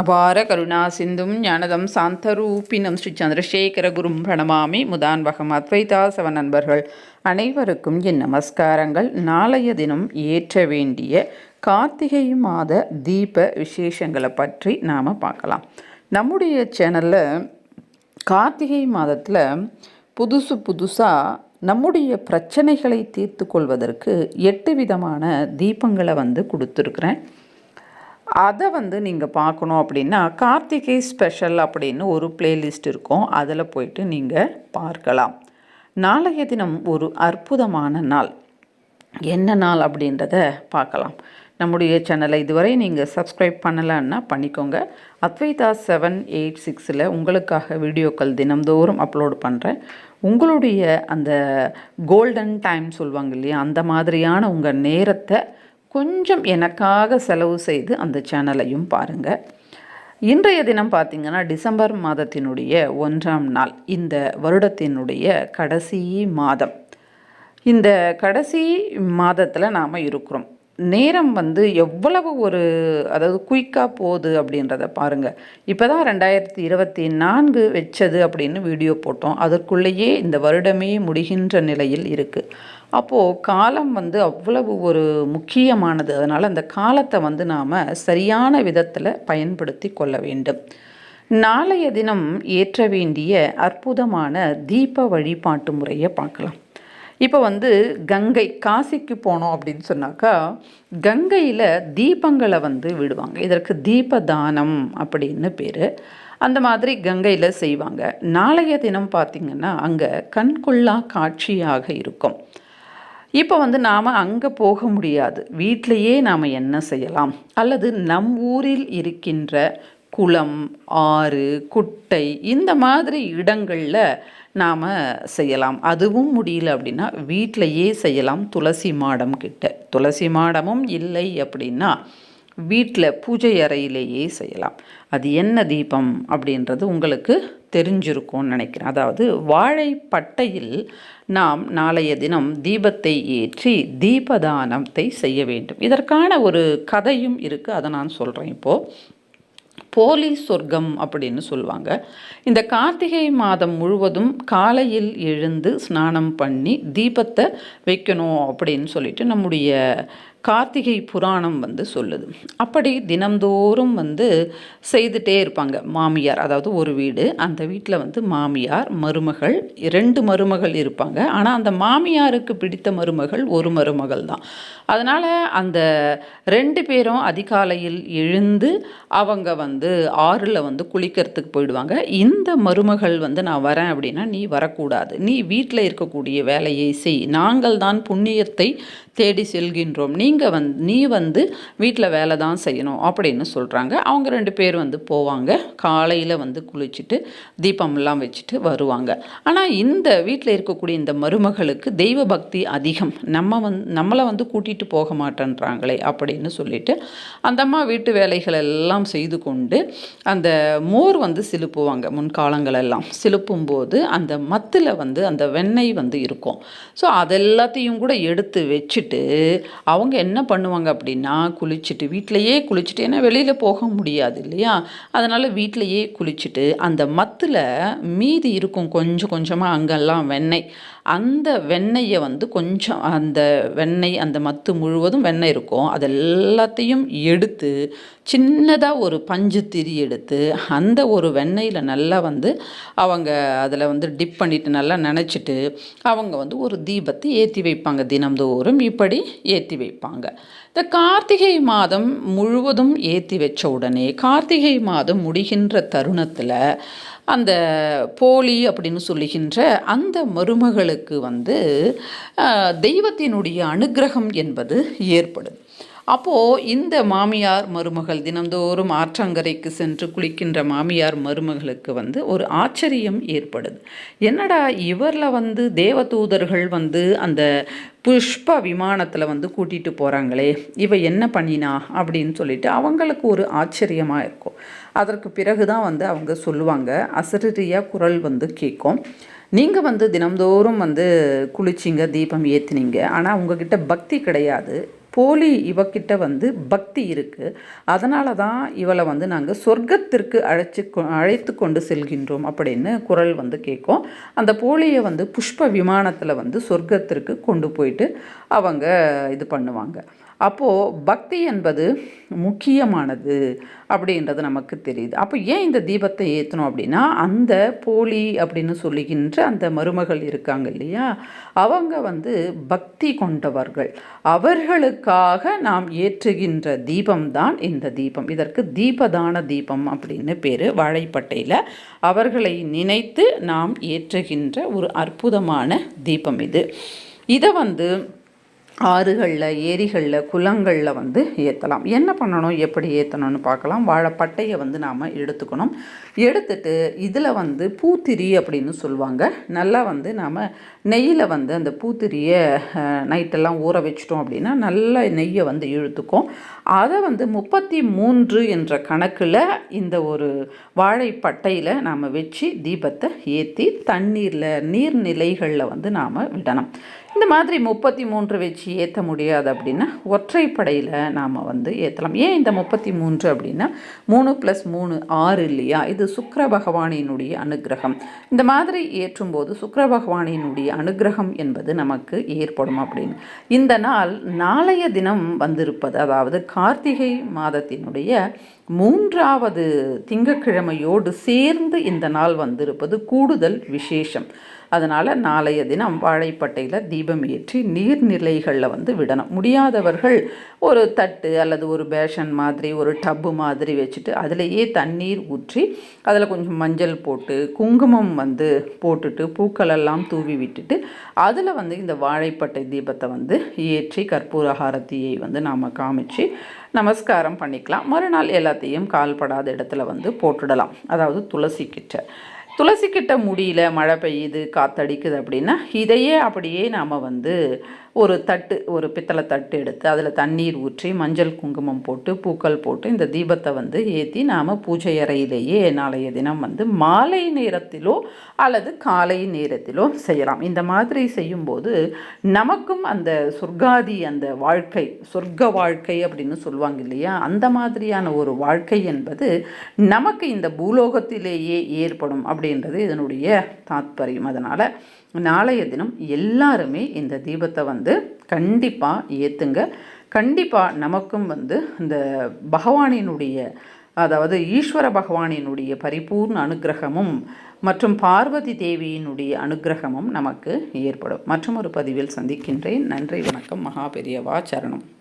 அபார கருணா சிந்தும் ஞானதம் சாந்தரூபினம் ஸ்ரீ சந்திரசேகர குரும் பிரணமாமி முதான்வகம் அத்வைதாசவ நண்பர்கள். அனைவருக்கும் என் நமஸ்காரங்கள். நாளைய தினம் ஏற்ற வேண்டிய கார்த்திகை மாத தீப விசேஷங்களை பற்றி நாம் பார்க்கலாம். நம்முடைய சேனலில் கார்த்திகை மாதத்தில் புதுசு புதுசாக நம்முடைய பிரச்சனைகளை தீர்த்து கொள்வதற்கு எட்டு விதமான தீபங்களை வந்து கொடுத்துருக்குறேன். அதை வந்து நீங்கள் பார்க்கணும் அப்படின்னா கார்த்திகை ஸ்பெஷல் அப்படின்னு ஒரு பிளேலிஸ்ட் இருக்கும். அதில் போயிட்டு நீங்கள் பார்க்கலாம். நாளைய தினம் ஒரு அற்புதமான நாள். என்ன நாள் அப்படின்றத பார்க்கலாம் நம்முடைய சேனலை இதுவரை நீங்கள் சப்ஸ்கிரைப் பண்ணலைன்னா பண்ணிக்கோங்க. அத்வைதா செவன் எயிட் சிக்ஸில் உங்களுக்காக வீடியோக்கள் தினம்தோறும் அப்லோட் பண்ணுறேன் உங்களுடைய அந்த கோல்டன் டைம் சொல்லுவாங்க இல்லையா அந்த மாதிரியான உங்கள் நேரத்தை கொஞ்சம் எனக்காக செலவு செய்து அந்த சேனலையும் பாருங்கள் இன்றைய தினம் பார்த்திங்கன்னா டிசம்பர் மாதத்தினுடைய ஒன்றாம் நாள் இந்த வருடத்தினுடைய கடைசி மாதம். இந்த கடைசி மாதத்தில் நாம் இருக்கிறோம். நேரம் வந்து எவ்வளவு ஒரு அதாவது குயிக்காக போகுது அப்படின்றத பாருங்கள் இப்போ தான் ரெண்டாயிரத்தி இருபத்தி நான்கு வச்சது அப்படின்னு வீடியோ போட்டோம். அதற்குள்ளேயே இந்த வருடமே முடிகின்ற நிலையில் இருக்குது அப்போது காலம் வந்து அவ்வளவு ஒரு முக்கியமானது. அதனால் அந்த காலத்தை வந்து நாம் சரியான விதத்தில் பயன்படுத்தி கொள்ள வேண்டும். நாளைய தினம் ஏற்ற வேண்டிய அற்புதமான தீப வழிபாட்டு முறையை பார்க்கலாம். இப்போ வந்து கங்கை காசிக்கு போனோம் அப்படின்னு சொன்னாக்கா கங்கையில் தீபங்களை வந்து விடுவாங்க. இதற்கு தீபதானம் அப்படின்னு பேர். அந்த மாதிரி கங்கையில் செய்வாங்க. நாளைய தினம் பார்த்திங்கன்னா அங்கே கண்கொள்ளா காட்சியாக இருக்கும். இப்போ வந்து நாம் அங்கே போக முடியாது. வீட்டிலையே நாம் என்ன செய்யலாம்? அல்லது நம் ஊரில் இருக்கின்ற குளம் ஆறு குட்டை இந்த மாதிரி இடங்களில் நாம் செய்யலாம். அதுவும் முடியல அப்படின்னா வீட்டிலையே செய்யலாம். துளசி மாடம் கிட்ட. துளசி மாடமும் இல்லை அப்படின்னா வீட்டில் பூஜை அறையிலேயே செய்யலாம். அது என்ன தீபம் அப்படின்றது உங்களுக்கு தெரிஞ்சிருக்கும்னு நினைக்கிறேன். அதாவது வாழைப்பட்டையில் நாம் நாளைய தினம் தீபத்தை ஏற்றி தீபதானத்தை செய்ய வேண்டும். இதற்கான ஒரு கதையும் இருக்குது அதை நான் சொல்கிறேன் இப்போது போலி சொர்க்கம் அப்படின்னு சொல்லுவாங்க. இந்த கார்த்திகை மாதம் முழுவதும் காலையில் எழுந்து ஸ்நானம் பண்ணி தீபத்தை வைக்கணும் அப்படின்னு சொல்லிட்டு நம்முடைய கார்த்திகை புராணம் வந்து சொல்லுது. அப்படி தினந்தோறும் வந்து செய்துட்டே இருப்பாங்க மாமியார். அதாவது ஒரு வீடு அந்த வீட்டில் வந்து மாமியார் மருமகள் இரண்டு மருமகள் இருப்பாங்க. ஆனால் அந்த மாமியாருக்கு பிடித்த மருமகள் ஒரு மருமகள் தான். அதனால் அந்த ரெண்டு பேரும் அதிகாலையில் எழுந்து அவங்க வந்து ஆறில் வந்து குளிக்கிறதுக்கு போயிடுவாங்க. இந்த மருமகள் வந்து நான் வரேன் அப்படின்னா நீ வரக்கூடாது. நீ வீட்டில் இருக்கக்கூடிய வேலையை செய். நாங்கள் தான் புண்ணியத்தை தேடி செல்கின்றோம். நீங்கள் வந் நீ வந்து வீட்டில் வேலை தான் செய்யணும் அப்படின்னு சொல்கிறாங்க அவங்க ரெண்டு பேர் வந்து போவாங்க. காலையில் வந்து குளிச்சுட்டு தீபம்லாம் வச்சுட்டு வருவாங்க. ஆனால் இந்த வீட்டில் இருக்கக்கூடிய இந்த மருமகளுக்கு தெய்வ பக்தி அதிகம். நம்ம வந் நம்மளை வந்து கூட்டிகிட்டு போக மாட்டேன்றாங்களே அப்படின்னு சொல்லிட்டு அந்த அம்மா வீட்டு வேலைகள் எல்லாம் செய்து கொண்டு அந்த மோர் வந்து சிலுப்புவாங்க முன்காலங்களெல்லாம் சிலுப்பும் போது அந்த மத்தில் வந்து அந்த வெண்ணெய் வந்து இருக்கும். ஸோ அதெல்லாத்தையும் கூட எடுத்து வச்சுட்டு அவங்க என்ன பண்ணுவாங்க அப்படின்னா குளிச்சுட்டு வீட்டிலையே குளிச்சுட்டு ஏன்னா வெளியில் போக முடியாது இல்லையா? அதனால் வீட்டிலையே குளிச்சுட்டு அந்த மத்தில் மீதி இருக்கும் கொஞ்சம் கொஞ்சமாக அங்கெல்லாம் வெண்ணெய் அந்த வெண்ணெயை வந்து கொஞ்சம் அந்த வெண்ணெய் அந்த மத்து முழுவதும் வெண்ணெய் இருக்கும். அது எல்லாத்தையும் எடுத்து சின்னதாக ஒரு பஞ்சு திரி எடுத்து அந்த ஒரு வெண்ணெயில் நல்லா வந்து அவங்க அதில் வந்து டிப் பண்ணிட்டு நல்லா நினச்சிட்டு அவங்க வந்து ஒரு தீபத்தை ஏற்றி வைப்பாங்க. தினம்தோறும் இப்படி ஏற்றி வைப்பாங்க. இந்த கார்த்திகை மாதம் முழுவதும் ஏற்றி வச்ச உடனே கார்த்திகை மாதம் முடிகின்ற தருணத்தில் அந்த போலி அப்படின்னு சொல்லுகின்ற அந்த மருமகளுக்கு வந்து தெய்வத்தினுடைய அனுகிரகம் என்பது ஏற்படுது. அப்போது இந்த மாமியார் மருமகள் தினந்தோறும் ஆற்றங்கரைக்கு சென்று குளிக்கின்ற மாமியார் மருமகளுக்கு வந்து ஒரு ஆச்சரியம் ஏற்படுது. என்னடா இவரில் வந்து தேவதூதர்கள் வந்து அந்த புஷ்ப விமானத்தில் வந்து கூட்டிகிட்டு போகிறாங்களே இவ என்ன பண்ணினா அப்படின்னு சொல்லிட்டு அவங்களுக்கு ஒரு ஆச்சரியமாக இருக்கும். அதற்கு பிறகு தான் வந்து அவங்க சொல்லுவாங்க அசரீரியாக குரல் வந்து கேட்கும். நீங்கள் வந்து தினம்தோறும் வந்து குளிச்சிங்க தீபம் ஏற்றுனீங்க ஆனால் உங்ககிட்ட பக்தி கிடையாது. போலி இவக்கிட்ட வந்து பக்தி இருக்குது அதனால தான் இவளை வந்து நாங்கள் சொர்க்கத்திற்கு அழைச்சி கொ- அழைத்து கொண்டு செல்கின்றோம் அப்படின்னு குரல் வந்து கேட்கும். அந்த போலியை வந்து புஷ்ப விமானத்தில் வந்து சொர்க்கத்திற்கு கொண்டு போயிட்டு அவங்க இது பண்ணுவாங்க. அப்போது பக்தி என்பது முக்கியமானது அப்படின்றது நமக்கு தெரியுது. அப்போ ஏன் இந்த தீபத்தை ஏற்றணும் அப்படின்னா அந்த போலி அப்படின்னு சொல்லுகின்ற அந்த மருமகள் இருக்காங்க இல்லையா? அவங்க வந்து பக்தி கொண்டவர்கள். அவர்களுக்காக நாம் ஏற்றுகின்ற தீபம்தான் இந்த தீபம். இதற்கு தீபதான தீபம் அப்படின்னு பேர். வாழைப்பட்டையில் அவர்களை நினைத்து நாம் ஏற்றுகின்ற ஒரு அற்புதமான தீபம் இது. இதை வந்து ஆறுகளில் ஏரிகளில் குளங்களில் வந்து ஏற்றலாம் என்ன பண்ணணும்? எப்படி ஏற்றணும்னு பார்க்கலாம். வாழைப்பட்டையை வந்து நாம் எடுத்துக்கணும். எடுத்துட்டு இதில் வந்து பூத்திரி அப்படின்னு சொல்லுவாங்க. நல்லா வந்து நாம் நெய்யில் வந்து அந்த பூத்திரியை நைட்டெல்லாம் ஊற வச்சிட்டோம் அப்படின்னா நல்லா நெய்யை வந்து இழுத்துக்கும். அதை வந்து முப்பத்தி மூன்று என்ற கணக்கில் இந்த ஒரு வாழைப்பட்டையில் நாம் வச்சு தீபத்தை ஏற்றி தண்ணீரில் நீர்நிலைகளில் வந்து நாம் விடணும். இந்த மாதிரி முப்பத்தி மூன்று வச்சு ஏற்ற முடியாது அப்படின்னா ஒற்றைப்படையில் நாம் வந்து ஏற்றலாம் ஏன் இந்த முப்பத்தி மூன்று அப்படின்னா மூணு ப்ளஸ் மூணு ஆறு இல்லையா? இது சுக்கர பகவானினுடைய அனுக்கிரகம் இந்த மாதிரி ஏற்றும்போது சுக்கர பகவானினுடைய அனுக்கிரகம் என்பது நமக்கு ஏற்படும் அப்படின்னு. இந்த நாள் நாளைய தினம் வந்திருப்பது அதாவது கார்த்திகை மாதத்தினுடைய மூன்றாவது திங்கட்கிழமையோடு சேர்ந்து இந்த நாள் வந்திருப்பது கூடுதல் விசேஷம். அதனால் நாளைய தினம் வாழைப்பட்டையில் தீபம் ஏற்றி நீர்நிலைகளில் வந்து விடணும். முடியாதவர்கள் ஒரு தட்டு அல்லது ஒரு பேஷன் மாதிரி ஒரு டப்பு மாதிரி வச்சுட்டு அதிலேயே தண்ணீர் ஊற்றி அதில் கொஞ்சம் மஞ்சள் போட்டு குங்குமம் வந்து போட்டுட்டு பூக்களெல்லாம் தூவி விட்டுட்டு அதில் வந்து இந்த வாழைப்பட்டை தீபத்தை வந்து ஏற்றி கற்பூரஹாரத்தியை வந்து நாம் காமிச்சு நமஸ்காரம் பண்ணிக்கலாம். மறுநாள் எல்லாத்தையும் கால்படாத இடத்துல வந்து போட்டுடலாம். அதாவது துளசி கிட்ட துளசி கிட்ட முடியல மழை பெய்யுது காத்தடிக்குது அப்படின்னா இதையே அப்படியே நாம் வந்து ஒரு தட்டு ஒரு பித்தளை தட்டு எடுத்து அதில் தண்ணீர் ஊற்றி மஞ்சள் குங்குமம் போட்டு பூக்கள் போட்டு இந்த தீபத்தை வந்து ஏற்றி நாம் பூஜை அறையிலேயே நாளைய தினம் வந்து மாலை நேரத்திலோ அல்லது காலை நேரத்திலோ செய்யலாம். இந்த மாதிரி செய்யும்போது நமக்கும் அந்த சொர்க்காதி அந்த வாழ்க்கை சொர்க்க வாழ்க்கை அப்படின்னு சொல்லுவாங்க இல்லையா? அந்த மாதிரியான ஒரு வாழ்க்கை என்பது நமக்கு இந்த பூலோகத்திலேயே ஏற்படும். அப்படி அப்படின்றது இதனுடைய தாத்பரியம். அதனால் நாளைய தினம் எல்லாருமே இந்த தீபத்தை வந்து கண்டிப்பாக ஏற்றுங்க கண்டிப்பாக நமக்கும் வந்து இந்த பகவானினுடைய அதாவது ஈஸ்வர பகவானினுடைய பரிபூர்ண அனுக்கிரகமும் மற்றும் பார்வதி தேவியினுடைய அனுக்கிரகமும் நமக்கு ஏற்படும். மற்றும் ஒரு பதிவில் சந்திக்கின்றேன். நன்றி வணக்கம். மகா பெரியவா சரணம்.